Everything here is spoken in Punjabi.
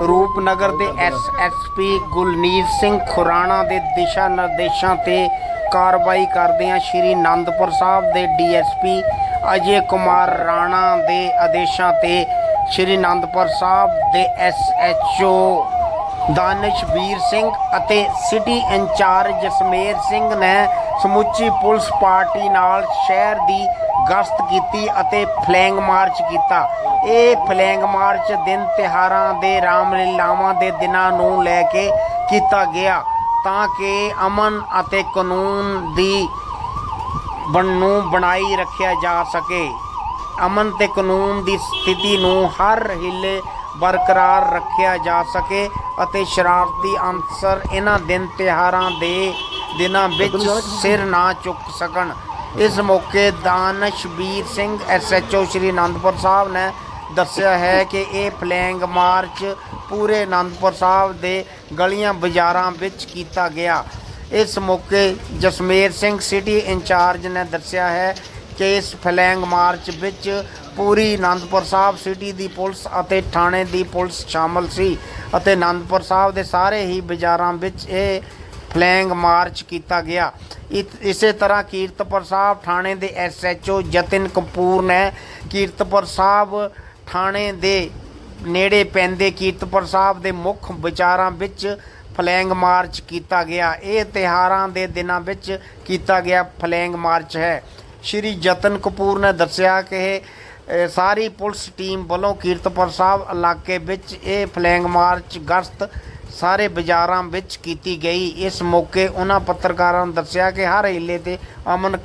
ਰੂਪਨਗਰ ਦੇ ਐਸਐਸਪੀ ਗੁਲਨੀਤ ਸਿੰਘ ਖੁਰਾਣਾ ਦੇ ਦਿਸ਼ਾ ਨਿਰਦੇਸ਼ਾਂ ਤੇ ਕਾਰਵਾਈ ਕਰਦਿਆਂ ਸ਼੍ਰੀ ਆਨੰਦਪੁਰ ਸਾਹਿਬ ਦੇ ਡੀਐਸਪੀ ਅਜੇ ਕੁਮਾਰ ਰਾਣਾ ਦੇ ਆਦੇਸ਼ਾਂ ਤੇ ਸ਼੍ਰੀ ਆਨੰਦਪੁਰ ਸਾਹਿਬ ਦੇ ਐਸਐਚਓ ਦਾਨਿਸ਼ਵੀਰ ਸਿੰਘ ਅਤੇ ਸਿਟੀ ਇੰਚਾਰਜ ਜਸਮੇਰ ਸਿੰਘ ਨੇ ਸਮੁੱਚੀ ਪੁਲਿਸ ਪਾਰਟੀ ਨਾਲ ਸ਼ਹਿਰ ਦੀ ਗਸ਼ਤ ਕੀਤੀ ਅਤੇ ਫਲੈਂਗ ਮਾਰਚ ਕੀਤਾ। ਇਹ ਫਲੈਂਗ ਮਾਰਚ ਦਿਨ ਤਿਹਾਰਾਂ ਦੇ ਰਾਮਲੀਲਾਵਾਂ ਦੇ ਦਿਨਾਂ ਨੂੰ ਲੈ ਕੇ ਕੀਤਾ ਗਿਆ ਤਾਂ ਕਿ ਅਮਨ ਅਤੇ ਕਾਨੂੰਨ ਦੀ ਬਣ, ਨੂੰ ਬਣਾਈ ਰੱਖਿਆ ਜਾ ਸਕੇ। ਅਮਨ ਤੇ ਕਾਨੂੰਨ ਦੀ ਸਥਿਤੀ ਨੂੰ ਹਰ ਹਿੱਲੇ ਬਰਕਰਾਰ ਰੱਖਿਆ ਜਾ ਸਕੇ ਅਤੇ ਸ਼ਰਾਰਤੀ ਅਨਸਰ ਇਹਨਾਂ ਦਿਨ ਤਿਉਹਾਰਾਂ ਦੇ ਦਿਨਾਂ ਵਿੱਚ ਸਿਰ ਨਾ ਚੁੱਕ ਸਕਣ। ਇਸ ਮੌਕੇ ਦਾਨਸ਼ਵੀਰ ਸਿੰਘ ਐਸਐਚਓ ਸ਼੍ਰੀ ਅਨੰਦਪੁਰ ਸਾਹਿਬ ਨੇ ਦੱਸਿਆ ਹੈ ਕਿ ਇਹ ਫਲੈਂਗ ਮਾਰਚ ਪੂਰੇ ਅਨੰਦਪੁਰ ਸਾਹਿਬ ਦੇ ਗਲੀਆਂ ਬਾਜ਼ਾਰਾਂ ਵਿੱਚ ਕੀਤਾ ਗਿਆ। ਇਸ ਮੌਕੇ ਜਸਮੇਰ ਸਿੰਘ ਸਿਟੀ ਇੰਚਾਰਜ ਨੇ ਦੱਸਿਆ ਹੈ ਕੇਸ ਫਲੈਂਗ ਮਾਰਚ ਵਿੱਚ ਪੂਰੀ ਆਨੰਦਪੁਰ ਸਾਹਿਬ ਸਿਟੀ ਦੀ ਪੁਲਿਸ ਅਤੇ ਥਾਣੇ ਦੀ ਪੁਲਿਸ ਸ਼ਾਮਲ ਸੀ ਅਤੇ ਆਨੰਦਪੁਰ ਸਾਹਿਬ ਦੇ ਸਾਰੇ ਹੀ ਬਾਜ਼ਾਰਾਂ ਵਿੱਚ ਇਹ ਫਲੈਂਗ ਮਾਰਚ ਕੀਤਾ ਗਿਆ। ਇਤ- ਇਸੇ ਤਰ੍ਹਾਂ ਕੀਰਤਪੁਰ ਸਾਹਿਬ ਥਾਣੇ ਦੇ ਐਸਐਚਓ ਜਤਿਨ ਕਪੂਰ ਨੇ ਕੀਰਤਪੁਰ ਸਾਹਿਬ ਥਾਣੇ ਦੇ ਨੇੜੇ ਪੈਂਦੇ ਕੀਰਤਪੁਰ ਸਾਹਿਬ ਦੇ ਮੁੱਖ ਵਿਚਾਰਾਂ ਵਿੱਚ ਫਲੈਂਗ ਮਾਰਚ ਕੀਤਾ ਗਿਆ। ਇਹ ਤਿਹਾਰਾਂ ਦੇ ਦਿਨਾਂ ਵਿੱਚ ਕੀਤਾ ਗਿਆ ਫਲੈਂਗ ਮਾਰਚ ਹੈ। ਸ਼੍ਰੀ ਜਤਨ ਕਪੂਰ ਨੇ ਦੱਸਿਆ ਕਿ ਇਹ, ਸਾਰੀ ਪੁਲਿਸ ਟੀਮ ਵੱਲੋਂ ਕੀਰਤਪੁਰ ਸਾਹਿਬ ਇਲਾਕੇ ਵਿੱਚ ਇਹ ਫਲੈਂਗ ਮਾਰਚ ਗਸ਼ਤ ਸਾਰੇ ਬਾਜ਼ਾਰਾਂ ਵਿੱਚ ਕੀਤੀ ਗਈ। ਇਸ ਮੌਕੇ ਉਹਨਾਂ ਪੱਤਰਕਾਰਾਂ ਨੂੰ ਦੱਸਿਆ ਕਿ ਹਰ ਹਿੱਲੇ ਤੇ ਅਮਨ